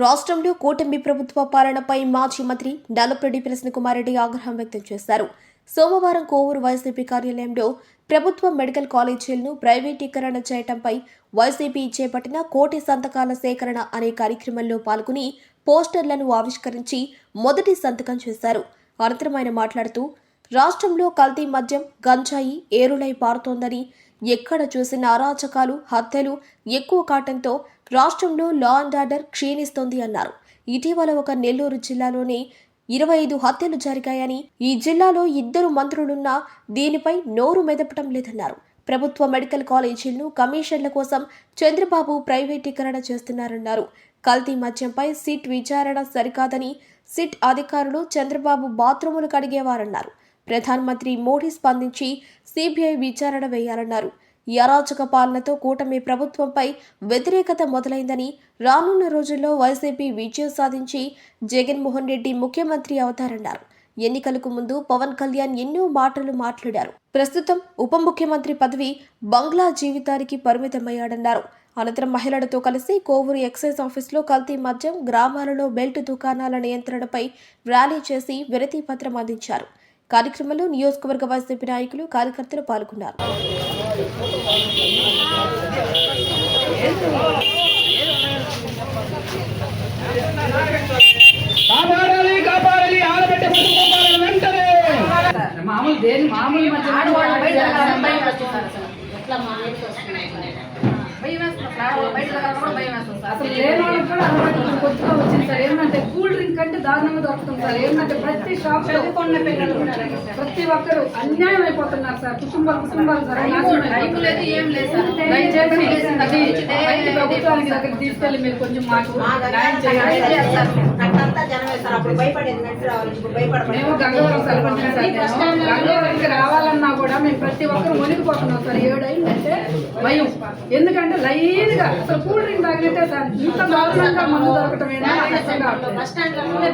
రాష్ట్రంలో కూటమి ప్రభుత్వ పాలనపై మాజీ మంత్రి నల్లపరెడ్డి రెడ్డి ఆగ్రహం వ్యక్తం చేశారు. సోమవారం కోవూరు వైసీపీ కార్యాలయంలో ప్రభుత్వ మెడికల్ కాలేజీలను ప్రైవేటీకరణ చేయటంపై వైసీపీ చేపట్టిన కోటి సంతకాల సేకరణ అనే కార్యక్రమంలో పాల్గొని పోస్టర్లను ఆవిష్కరించి మొదటి సంతకం చేశారు. అనంతరం ఆయన మాట్లాడుతూ రాష్ట్రంలో కల్తీ మద్యం గంజాయి ఏరులై పారుతోందని ఎక్కడ చూసిన అరాచకాలు హత్యలు ఎక్కువ కావటంతో రాష్ట్రంలో లా అండ్ ఆర్డర్ క్షీణిస్తోంది అన్నారు. ఇటీవల ఒక నెల్లూరు జిల్లాలోని ఇరవై ఐదు హత్యలు జరిగాయని ఈ జిల్లాలో ఇద్దరు మంత్రులున్నా దీనిపై నోరు మెదపటం లేదన్నారు. ప్రభుత్వ మెడికల్ కాలేజీలను కమిషన్ల కోసం చంద్రబాబు ప్రైవేటీకరణ చేస్తున్నారన్నారు. కల్తీ మద్యంపై సిట్ విచారణ సరికాదని సిట్ అధికారులు చంద్రబాబు బాత్రూములు కడిగేవారన్నారు ప్రధానమంత్రి మోడీ స్పందించి సిబిఐ విచారణ వేయాలన్నారు. ఈ అరాచక పాలనతో కూటమి ప్రభుత్వంపై వ్యతిరేకత మొదలైందని రానున్న రోజుల్లో వైసీపీ విజయం సాధించి జగన్మోహన్ రెడ్డి ముఖ్యమంత్రి అవుతారన్నారు. ఎన్నికలకు ముందు పవన్ కళ్యాణ్ ఎన్నో మాటలు మాట్లాడారు. ప్రస్తుతం ఉప ముఖ్యమంత్రి పదవి బంగ్లా జీవితానికి పరిమితమయ్యాడన్నారు. అనంతరం మహిళలతో కలిసి కోవూరు ఎక్సైజ్ ఆఫీస్లో కల్తీ మద్యం గ్రామాలలో బెల్ట్ దుకాణాల నియంత్రణపై ర్యాలీ చేసి విరతి పత్రం అందించారు. కార్యక్రమంలో నియోజకవర్గ వైసీపీ నాయకులు కార్యకర్తలు పాల్గొన్నారు. మామూలు దేని మామూలు మధ్య ఆడవాళ్ళు బయట అసలు. ఎట్లా మా ఇంటికి అసలు లేని వాళ్ళకి కూడా అలవాటు కొత్తగా వచ్చింది సార్. ఏంటంటే కూల్ డ్రింక్ అంటే దారుణంగా దొరుకుతుంది సార్. ఏంటంటే ప్రతి షాప్ చదువుకున్న పిల్లలు ప్రతి ఒక్కరు అన్యాయం అయిపోతున్నారు సార్. కుటుంబాలు కుటుంబాలు సార్ టైం లేదు ఏం లేదు సార్. దయచేసి అది బయట ప్రభుత్వానికి దగ్గరికి తీసుకెళ్ళి మీరు కొంచెం మాకు న్యాయం మేము గంగవరం సర్పంచ్ సార్. నేను గంగవరంకి రావాలన్నా కూడా మేము ప్రతి ఒక్కరు వణికిపోతున్నాం సార్. ఏడైందంటే భయం. ఎందుకంటే లైన్ గా అసలు కూల్ డ్రింక్ తాగినట్టే సార్ ఇంత దారుణంగా మందు దొరకటం ముందే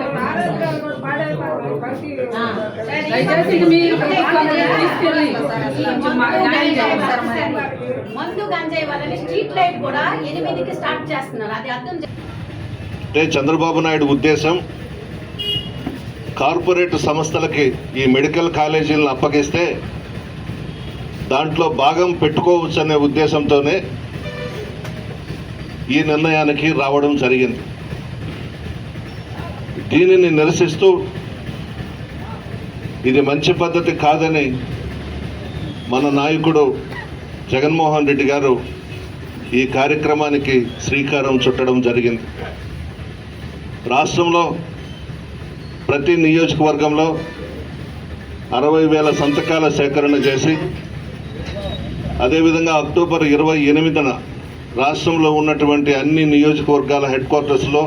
దయచేసి మీరు తీసుకెళ్ళి గంజాయి స్ట్రీట్ లైట్ కూడా ఎనిమిదికి స్టార్ట్ చేస్తున్నారు. అది అర్థం చే- అంటే చంద్రబాబు నాయుడు ఉద్దేశం కార్పొరేట్ సంస్థలకి ఈ మెడికల్ కాలేజీలను అప్పగిస్తే దాంట్లో భాగం పెట్టుకోవచ్చు అనే ఉద్దేశంతోనే ఈ నిర్ణయానికి రావడం జరిగింది. దీనిని నిరసిస్తూ ఇది మంచి పద్ధతి కాదని మన నాయకుడు జగన్మోహన్ రెడ్డి గారు ఈ కార్యక్రమానికి శ్రీకారం చుట్టడం జరిగింది. రాష్ట్రంలో ప్రతి నియోజకవర్గంలో అరవై వేల సంతకాల సేకరణ చేసి అదేవిధంగా అక్టోబర్ ఇరవై ఎనిమిదిన రాష్ట్రంలో ఉన్నటువంటి అన్ని నియోజకవర్గాల హెడ్ క్వార్టర్స్లో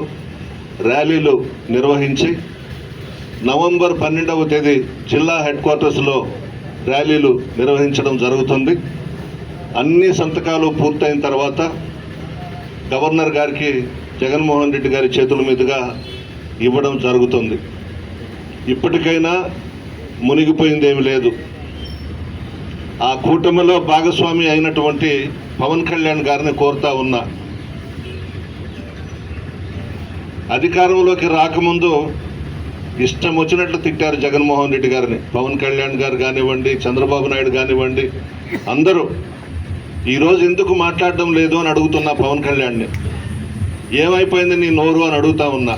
ర్యాలీలు నిర్వహించి నవంబర్ పన్నెండవ తేదీ జిల్లా హెడ్ క్వార్టర్స్లో ర్యాలీలు నిర్వహించడం జరుగుతుంది. అన్ని సంతకాలు పూర్తయిన తర్వాత గవర్నర్ గారికి జగన్మోహన్ రెడ్డి గారి చేతుల మీదుగా ఇవ్వడం జరుగుతుంది. ఇప్పటికైనా మునిగిపోయిందేమి లేదు. ఆ కూటమిలో భాగస్వామి అయినటువంటి పవన్ కళ్యాణ్ గారిని కోరుతా ఉన్నా. అధికారంలోకి రాకముందు ఇష్టం వచ్చినట్లు తిట్టారు జగన్మోహన్ రెడ్డి గారిని. పవన్ కళ్యాణ్ గారు కానివ్వండి చంద్రబాబు నాయుడు కానివ్వండి అందరూ ఈరోజు ఎందుకు మాట్లాడడం లేదు అని అడుగుతున్నా పవన్ కళ్యాణ్ని. ఏమైపోయింది నీ నోరు అని అడుగుతా ఉన్నా.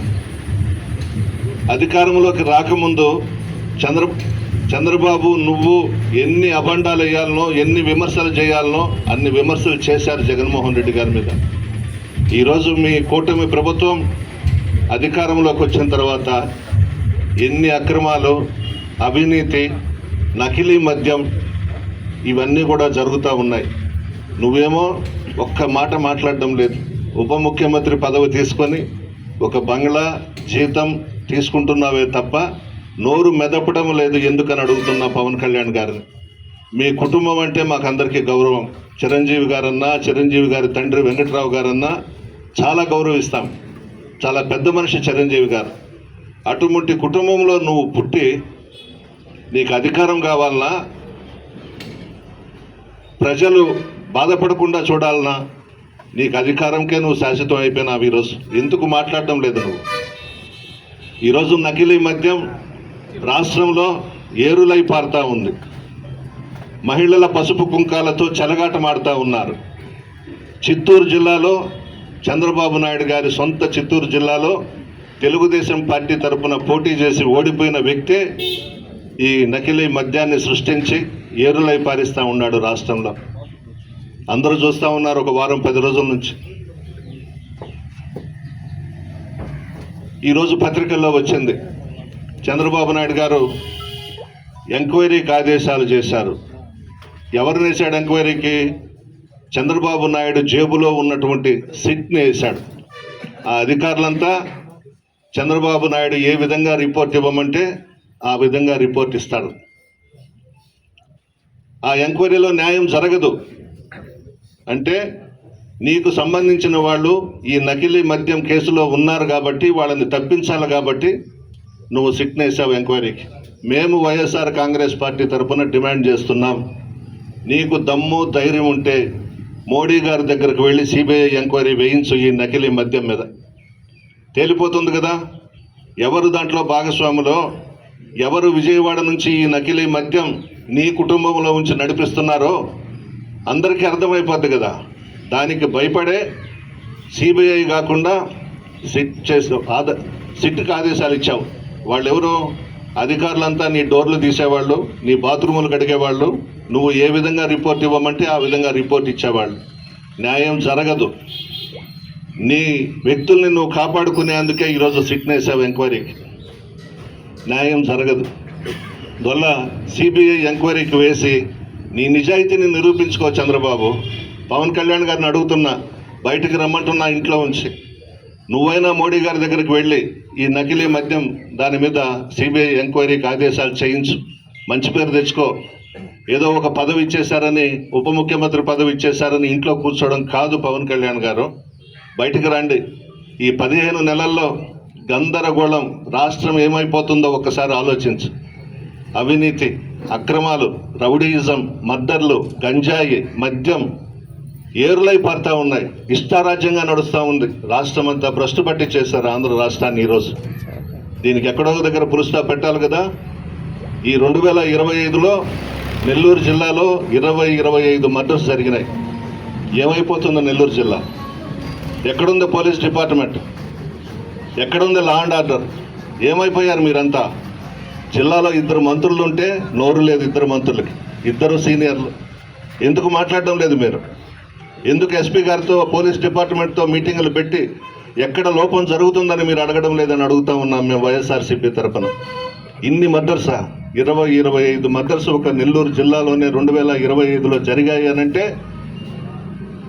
అధికారంలోకి రాకముందు చంద్ర చంద్రబాబు నువ్వు ఎన్ని అభండాలు వేయాలనో ఎన్ని విమర్శలు చేయాలనో అన్ని విమర్శలు చేశారు జగన్మోహన్ రెడ్డి గారి మీద. ఈరోజు మీ కూటమి ప్రభుత్వం అధికారంలోకి వచ్చిన తర్వాత ఎన్ని అక్రమాలు అవినీతి నకిలీ మద్యం ఇవన్నీ కూడా జరుగుతూ ఉన్నాయి. నువ్వేమో ఒక్క మాట మాట్లాడడం లేదు. ఉప ముఖ్యమంత్రి పదవి తీసుకొని ఒక బంగ్లా జీతం తీసుకుంటున్నావే తప్ప నోరు మెదపడం లేదు ఎందుకని అడుగుతున్నా పవన్ కళ్యాణ్ గారిని? మీ కుటుంబం అంటే మాకందరికీ గౌరవం. చిరంజీవి గారన్నా చిరంజీవి గారి తండ్రి వెంకట్రావు గారన్నా చాలా గౌరవిస్తాం. చాలా పెద్ద మనిషి చిరంజీవి గారు. అటువంటి కుటుంబంలో నువ్వు పుట్టి నీకు అధికారం కావాలన్నా ప్రజలు బాధపడకుండా చూడాలన్నా నీకు అధికారంకే నువ్వు శాశ్వతం అయిపోయినావు ఈరోజు. ఎందుకు మాట్లాడడం లేదు నువ్వు? ఈరోజు నకిలీ మద్యం రాష్ట్రంలో ఏరులై పారుతా ఉంది. మహిళల పసుపు కుంకాలతో చెలగాటమాడుతూ ఉన్నారు. చిత్తూరు జిల్లాలో చంద్రబాబు నాయుడు గారి సొంత చిత్తూరు జిల్లాలో తెలుగుదేశం పార్టీ తరపున పోటీ చేసి ఓడిపోయిన వ్యక్తే ఈ నకిలీ మద్యాన్ని సృష్టించి ఏరులై పారిస్తూ ఉన్నాడు రాష్ట్రంలో. అందరూ చూస్తూ ఉన్నారు ఒక వారం పది రోజుల నుంచి. ఈరోజు పత్రికల్లో వచ్చింది. చంద్రబాబు నాయుడు గారు ఎంక్వైరీకి ఆదేశాలు చేశారు. ఎవరిని వేశాడు ఎంక్వైరీకి? చంద్రబాబు నాయుడు జేబులో ఉన్నటువంటి సిట్ని వేశాడు. ఆ అధికారులంతా చంద్రబాబు నాయుడు ఏ విధంగా రిపోర్ట్ ఇవ్వమంటే ఆ విధంగా రిపోర్ట్ ఇస్తాడు. ఆ ఎంక్వైరీలో న్యాయం జరగదు. అంటే నీకు సంబంధించిన వాళ్ళు ఈ నకిలీ మద్యం కేసులో ఉన్నారు కాబట్టి వాళ్ళని తప్పించాలి కాబట్టి నువ్వు సిట్ని వేసావు ఎంక్వైరీకి మేము వైఎస్ఆర్ కాంగ్రెస్ పార్టీ తరఫున డిమాండ్ చేస్తున్నాం. నీకు దమ్ము ధైర్యం ఉంటే మోడీ గారి దగ్గరకు వెళ్ళి సిబిఐ ఎంక్వైరీ వేయించు ఈ నకిలీ మద్యం మీద. తేలిపోతుంది కదా? ఎవరు దాంట్లో భాగస్వాములో? ఎవరు విజయవాడ నుంచి ఈ నకిలీ మద్యం నీ కుటుంబంలో ఉంచి నడిపిస్తున్నారో అందరికీ అర్థమైపోద్ది కదా. దానికి భయపడే సిబిఐ కాకుండా సిట్ చేసిన ఆద సిట్కి ఆదేశాలు ఇచ్చావు. వాళ్ళు అధికారులంతా నీ డోర్లు తీసేవాళ్ళు నీ బాత్రూములు కడిగేవాళ్ళు నువ్వు ఏ విధంగా రిపోర్ట్ ఇవ్వమంటే ఆ విధంగా రిపోర్ట్ ఇచ్చేవాళ్ళు. న్యాయం జరగదు. నీ వ్యక్తుల్ని నువ్వు కాపాడుకునేందుకే ఈరోజు సిట్ వేసావు ఎంక్వైరీకి న్యాయం జరగదు. దొల్ల సిబిఐ ఎంక్వైరీకి వేసి నీ నిజాయితీని నిరూపించుకో చంద్రబాబు. పవన్ కళ్యాణ్ గారిని అడుగుతున్నా బయటికి రమ్మంటున్నా ఇంట్లో ఉంచి. నువ్వైనా మోడీ గారి దగ్గరికి వెళ్ళి ఈ నకిలీ మద్యం దాని మీద సిబిఐ ఎంక్వైరీకి ఆదేశాలు చేయించు. మంచి పేరు తెచ్చుకో. ఏదో ఒక పదవి ఇచ్చేశారని ఉప ముఖ్యమంత్రి పదవి ఇచ్చేశారని ఇంట్లో కూర్చోవడం కాదు పవన్ కళ్యాణ్ గారు. బయటికి రండి. ఈ పదిహేను నెలల్లో గందరగోళం రాష్ట్రం ఏమైపోతుందో ఒక్కసారి ఆలోచించు. అవినీతి అక్రమాలు రౌడీయిజం మద్దర్లు గంజాయి మద్యం ఏరులై పడతా ఉన్నాయి. ఇష్టారాజ్యంగా నడుస్తూ ఉంది. రాష్ట్రం అంతా భ్రష్టు పట్టి చేశారు ఆంధ్ర రాష్ట్రాన్ని ఈరోజు. దీనికి ఎక్కడో ఒక దగ్గర పురుస్తా పెట్టాలి కదా. ఈ రెండు వేల ఇరవై ఐదులో నెల్లూరు జిల్లాలో ఇరవై ఇరవై ఐదు మర్డర్స్ జరిగినాయి. ఏమైపోతుందో నెల్లూరు జిల్లా. ఎక్కడుంది పోలీస్ డిపార్ట్మెంట్? ఎక్కడుంది లా అండ్ ఆర్డర్ ఏమైపోయారు మీరంతా? జిల్లాలో ఇద్దరు మంత్రులు ఉంటే నోరు లేదు ఇద్దరు మంత్రులకి. ఇద్దరు సీనియర్లు. ఎందుకు మాట్లాడడం లేదు మీరు? ఎందుకు ఎస్పీ గారితో పోలీస్ డిపార్ట్మెంట్తో మీటింగులు పెట్టి ఎక్కడ లోపం జరుగుతుందని మీరు అడగడం లేదని అడుగుతా ఉన్నాం మేము వైఎస్ఆర్సీపీ తరఫున ఇన్ని మర్డర్సా ఇరవై ఇరవై ఐదు మర్డర్స్ ఒక నెల్లూరు జిల్లాలోనే రెండు వేల ఇరవై ఐదులో జరిగాయి అనంటే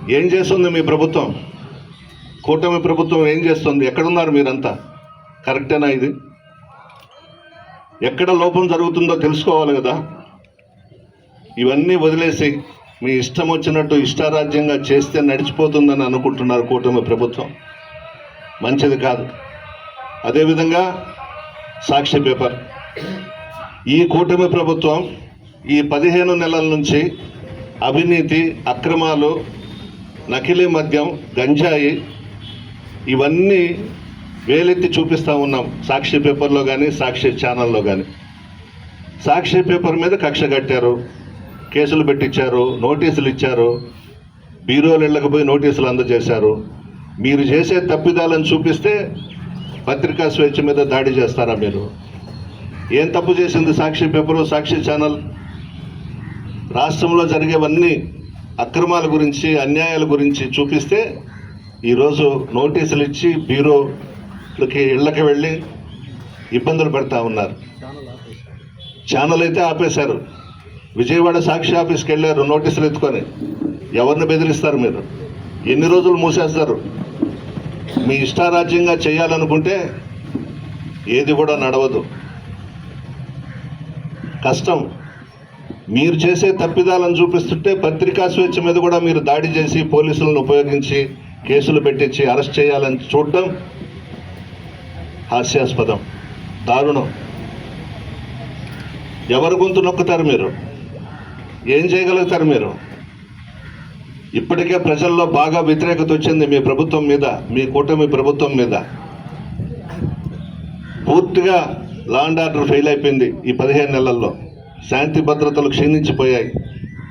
ఏం చేస్తుంది మీ ప్రభుత్వం? కూటమి ప్రభుత్వం ఏం చేస్తుంది? ఎక్కడున్నారు మీరంతా? కరెక్టేనా ఇది? ఎక్కడ లోపం జరుగుతుందో తెలుసుకోవాలి కదా? ఇవన్నీ వదిలేసి మీ ఇష్టం వచ్చినట్టు ఇష్టారాజ్యంగా చేస్తే నడిచిపోతుందని అనుకుంటున్నారు కూటమి ప్రభుత్వం. మంచిది కాదు. అదేవిధంగా సాక్షి పేపర్. ఈ కూటమి ప్రభుత్వం ఈ పదిహేను నెలల నుంచి అవినీతి అక్రమాలు నకిలీ మద్యం గంజాయి ఇవన్నీ వేలెత్తి చూపిస్తూ ఉన్నాం. సాక్షి పేపర్లో కానీ సాక్షి ఛానల్లో కానీ సాక్షి పేపర్ మీద కక్ష కట్టారు. కేసులు పెట్టించారు నోటీసులు ఇచ్చారు బీరోలు ఇళ్ళకపోయి నోటీసులు అందజేశారు. మీరు చేసే తప్పిదాలను చూపిస్తే పత్రికా స్వేచ్ఛ మీద దాడి చేస్తారా మీరు? ఏం తప్పు చేసింది సాక్షి పేపరు సాక్షి ఛానల్? రాష్ట్రంలో జరిగేవన్నీ అక్రమాల గురించి అన్యాయాల గురించి చూపిస్తే ఈరోజు నోటీసులు ఇచ్చి బ్యూరోలకి ఇళ్ళకి వెళ్ళి ఇబ్బందులు పెడతా ఉన్నారు. ఛానల్ అయితే ఆపేశారు. విజయవాడ సాక్షి ఆఫీస్కి వెళ్ళారు నోటీసులు ఎత్తుకొని ఎవరిని బెదిరిస్తారు మీరు? ఎన్ని రోజులు మూసేస్తారు? మీ ఇష్టారాజ్యంగా చేయాలనుకుంటే ఏది కూడా నడవదు. కష్టం. మీరు చేసే తప్పిదాలను చూపిస్తుంటే పత్రికా స్వేచ్ఛ మీద కూడా మీరు దాడి చేసి పోలీసులను ఉపయోగించి కేసులు పెట్టించి అరెస్ట్ చేయాలని చూడడం హాస్యాస్పదం. దారుణం. ఎవరి గొంతు నొక్కుతారు మీరు? ఏం చేయగలుగుతారు మీరు? ఇప్పటికే ప్రజల్లో బాగా వ్యతిరేకత వచ్చింది మీ ప్రభుత్వం మీద మీ కూటమి ప్రభుత్వం మీద. పూర్తిగా లాండ్ ఆర్డర్ ఫెయిల్ అయిపోయింది ఈ పదిహేను నెలల్లో. శాంతి భద్రతలు క్షీణించిపోయాయి.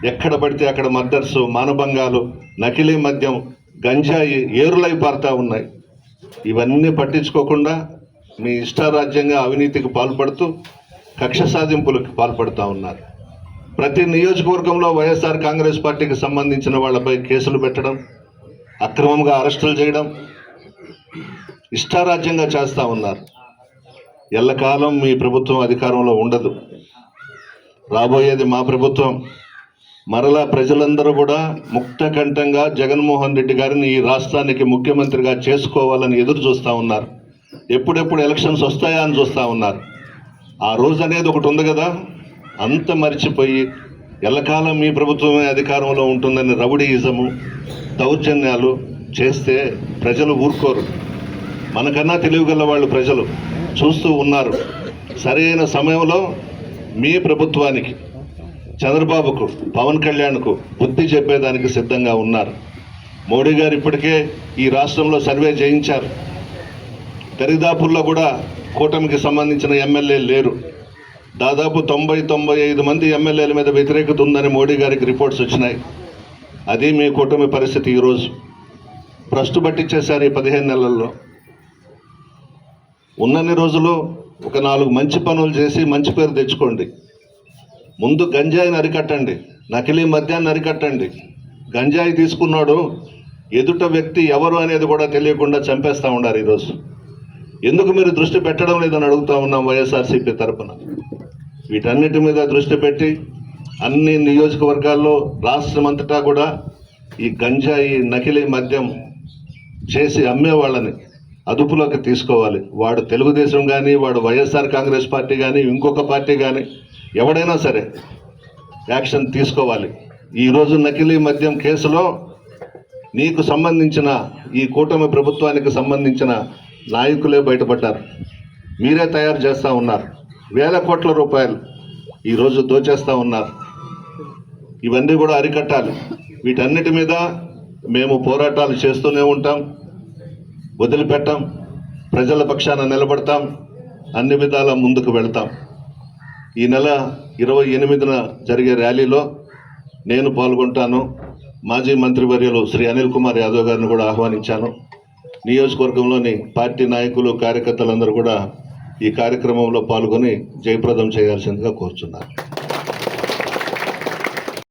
ఎక్కడ పడితే అక్కడ మర్డర్స్ మానభంగాలు నకిలీ మద్యం గంజాయి ఏరులై పారుతూ ఉన్నాయి. ఇవన్నీ పట్టించుకోకుండా మీ ఇష్టారాజ్యంగా అవినీతికి పాల్పడుతూ కక్ష సాధింపులకు పాల్పడుతూ ఉన్నారు. ప్రతి నియోజకవర్గంలో వైఎస్ఆర్ కాంగ్రెస్ పార్టీకి సంబంధించిన వాళ్ళపై కేసులు పెట్టడం అక్రమంగా అరెస్టులు చేయడం ఇష్టారాజ్యంగా చేస్తూ ఉన్నారు. ఎల్లకాలం మీ ప్రభుత్వం అధికారంలో ఉండదు. రాబోయేది మా ప్రభుత్వం. మరలా ప్రజలందరూ కూడా ముక్తకంఠంగా జగన్మోహన్ రెడ్డి గారిని ఈ రాష్ట్రానికి ముఖ్యమంత్రిగా చేసుకోవాలని ఎదురు చూస్తూ ఉన్నారు. ఎప్పుడెప్పుడు ఎలక్షన్స్ వస్తాయా అని చూస్తూ ఉన్నారు. ఆ రోజు అనేది ఒకటి ఉంది కదా. అంత మర్చిపోయి ఎల్లకాలం మీ ప్రభుత్వమే అధికారంలో ఉంటుందని రౌడీయిజము దౌర్జన్యాలు చేస్తే ప్రజలు ఊరుకోరు. మనకన్నా తెలివిగల వాళ్ళు ప్రజలు చూస్తూ ఉన్నారు. సరైన సమయంలో మీ ప్రభుత్వానికి చంద్రబాబుకు పవన్ కళ్యాణ్కు బుద్ధి చెప్పేదానికి సిద్ధంగా ఉన్నారు. మోడీ గారు ఇప్పటికే ఈ రాష్ట్రంలో సర్వే చేయించారు. దరిదాపుల్లో కూడా కూటమికి సంబంధించిన ఎమ్మెల్యేలు లేరు. దాదాపు తొంభై తొంభై ఐదు మంది ఎమ్మెల్యేల మీద వ్యతిరేకత ఉందని మోడీ గారికి రిపోర్ట్స్ వచ్చినాయి. అది మీ కూటమి పరిస్థితి ఈరోజు. భ్రష్టు పట్టించేశారు ఈ పదిహేను నెలల్లో. ఉన్నన్ని రోజులు ఒక నాలుగు మంచి పనులు చేసి మంచి పేరు తెచ్చుకోండి. ముందు గంజాయిని అరికట్టండి నకిలీ మద్యాన్ని అరికట్టండి. గంజాయి తీసుకున్నాడు ఎదుట వ్యక్తి ఎవరు అనేది కూడా తెలియకుండా చంపేస్తూ ఉన్నారు ఈరోజు. ఎందుకు మీరు దృష్టి పెట్టడం లేదని అడుగుతా ఉన్నాం వైఎస్ఆర్సీపీ తరపున? వీటన్నిటి మీద దృష్టి పెట్టి అన్ని నియోజకవర్గాల్లో రాష్ట్రం అంతటా కూడా ఈ గంజాయి నకిలీ మద్యం చేసి అమ్మే వాళ్ళని అదుపులోకి తీసుకోవాలి. వాడు తెలుగుదేశం కానీ వాడు వైఎస్ఆర్ కాంగ్రెస్ పార్టీ కానీ ఇంకొక పార్టీ కానీ ఎవడైనా సరే యాక్షన్ తీసుకోవాలి. ఈరోజు నకిలీ మద్యం కేసులో నీకు సంబంధించిన ఈ కూటమి ప్రభుత్వానికి సంబంధించిన నాయకులే బయటపడ్డారు. మీరే తయారు చేస్తూ ఉన్నారు. వేల కోట్ల రూపాయలు ఈరోజు దోచేస్తూ ఉన్నారు. ఇవన్నీ కూడా అరికట్టాలి. వీటన్నిటి మీద మేము పోరాటాలు చేస్తూనే ఉంటాం. వదిలిపెట్టాం. ప్రజల పక్షాన నిలబడతాం. అన్ని విధాల ముందుకు వెళ్తాం. ఈ నెల ఇరవై ఎనిమిదిన జరిగే ర్యాలీలో నేను పాల్గొంటాను. మాజీ మంత్రివర్యులు శ్రీ అనిల్ కుమార్ యాదవ్ గారిని కూడా ఆహ్వానించాను. నియోజకవర్గంలోని పార్టీ నాయకులు కార్యకర్తలందరూ కూడా ఈ కార్యక్రమంలో పాల్గొని జయప్రదం చేయాల్సిందిగా కోరుచున్నారు